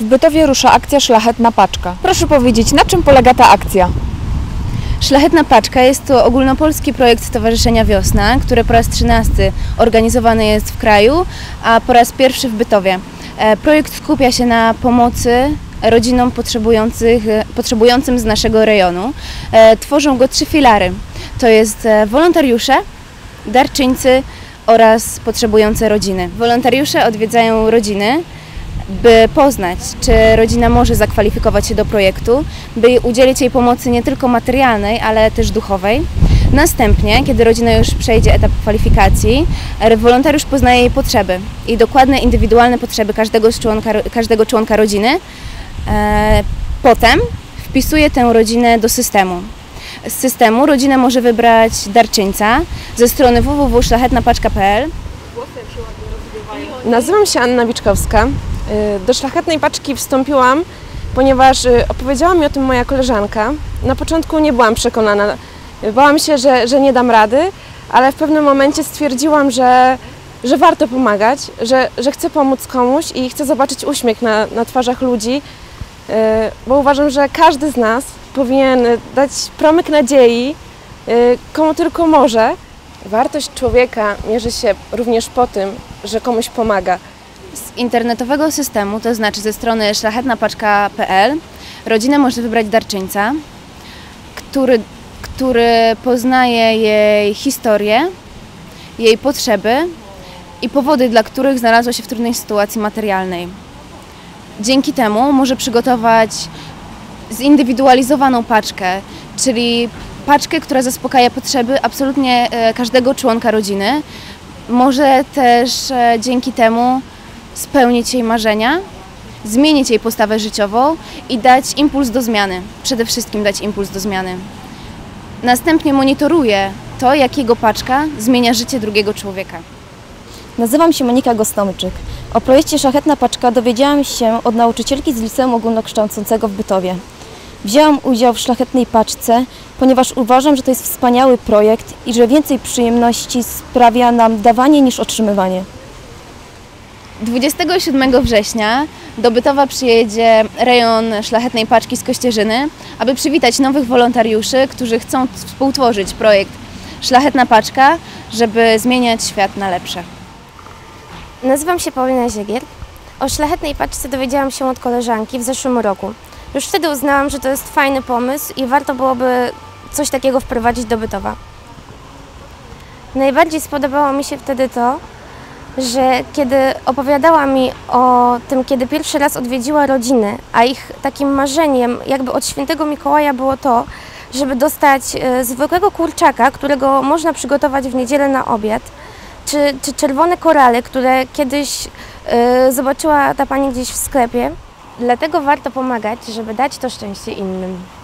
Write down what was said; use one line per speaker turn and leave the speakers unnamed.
W Bytowie rusza akcja Szlachetna Paczka. Proszę powiedzieć, na czym polega ta akcja?
Szlachetna Paczka jest to ogólnopolski projekt Stowarzyszenia Wiosna, który po raz 13 organizowany jest w kraju, a po raz pierwszy w Bytowie. E, Projekt skupia się na pomocy rodzinom potrzebujących, potrzebującym z naszego rejonu. E, Tworzą go trzy filary. To jest e, wolontariusze, darczyńcy oraz potrzebujące rodziny. Wolontariusze odwiedzają rodziny, by poznać, czy rodzina może zakwalifikować się do projektu, by udzielić jej pomocy nie tylko materialnej, ale też duchowej. Następnie, kiedy rodzina już przejdzie etap kwalifikacji, wolontariusz poznaje jej potrzeby i dokładne, indywidualne potrzeby każdego, członka, każdego członka rodziny. E, Potem wpisuje tę rodzinę do systemu. Z systemu rodzina może wybrać darczyńca ze strony www.szlachetnapaczka.pl
Nazywam się Anna Wiczkowska. Y, Do szlachetnej paczki wstąpiłam, ponieważ y, opowiedziała mi o tym moja koleżanka. Na początku nie byłam przekonana. Bałam się, że, że nie dam rady, ale w pewnym momencie stwierdziłam, że, że warto pomagać, że, że chcę pomóc komuś i chcę zobaczyć uśmiech na, na twarzach ludzi, y, bo uważam, że każdy z nas powinien dać promyk nadziei, komu tylko może. Wartość człowieka mierzy się również po tym, że komuś pomaga.
Internetowego systemu, to znaczy ze strony szlachetnapaczka.pl, rodzina może wybrać darczyńca, który, który poznaje jej historię, jej potrzeby i powody, dla których znalazła się w trudnej sytuacji materialnej. Dzięki temu może przygotować zindywidualizowaną paczkę, czyli paczkę, która zaspokaja potrzeby absolutnie e, każdego członka rodziny. Może też e, dzięki temu spełnić jej marzenia, zmienić jej postawę życiową i dać impuls do zmiany. Przede wszystkim dać impuls do zmiany. Następnie monitoruje to, jak jego paczka zmienia życie drugiego człowieka.
Nazywam się Monika Gostomczyk. O projekcie Szlachetna Paczka dowiedziałam się od nauczycielki z Liceum Ogólnokształcącego w Bytowie. Wzięłam udział w Szlachetnej Paczce, ponieważ uważam, że to jest wspaniały projekt i że więcej przyjemności sprawia nam dawanie niż otrzymywanie.
27 września do Bytowa przyjedzie rejon Szlachetnej Paczki z Kościerzyny, aby przywitać nowych wolontariuszy, którzy chcą współtworzyć projekt Szlachetna Paczka, żeby zmieniać świat na lepsze.
Nazywam się Paulina Ziegier. O szlachetnej paczce dowiedziałam się od koleżanki w zeszłym roku. Już wtedy uznałam, że to jest fajny pomysł i warto byłoby coś takiego wprowadzić do Bytowa. Najbardziej spodobało mi się wtedy to, że kiedy opowiadała mi o tym, kiedy pierwszy raz odwiedziła rodziny, a ich takim marzeniem jakby od świętego Mikołaja było to, żeby dostać e, zwykłego kurczaka, którego można przygotować w niedzielę na obiad, czy, czy czerwone korale, które kiedyś e, zobaczyła ta pani gdzieś w sklepie. Dlatego warto pomagać, żeby dać to szczęście innym.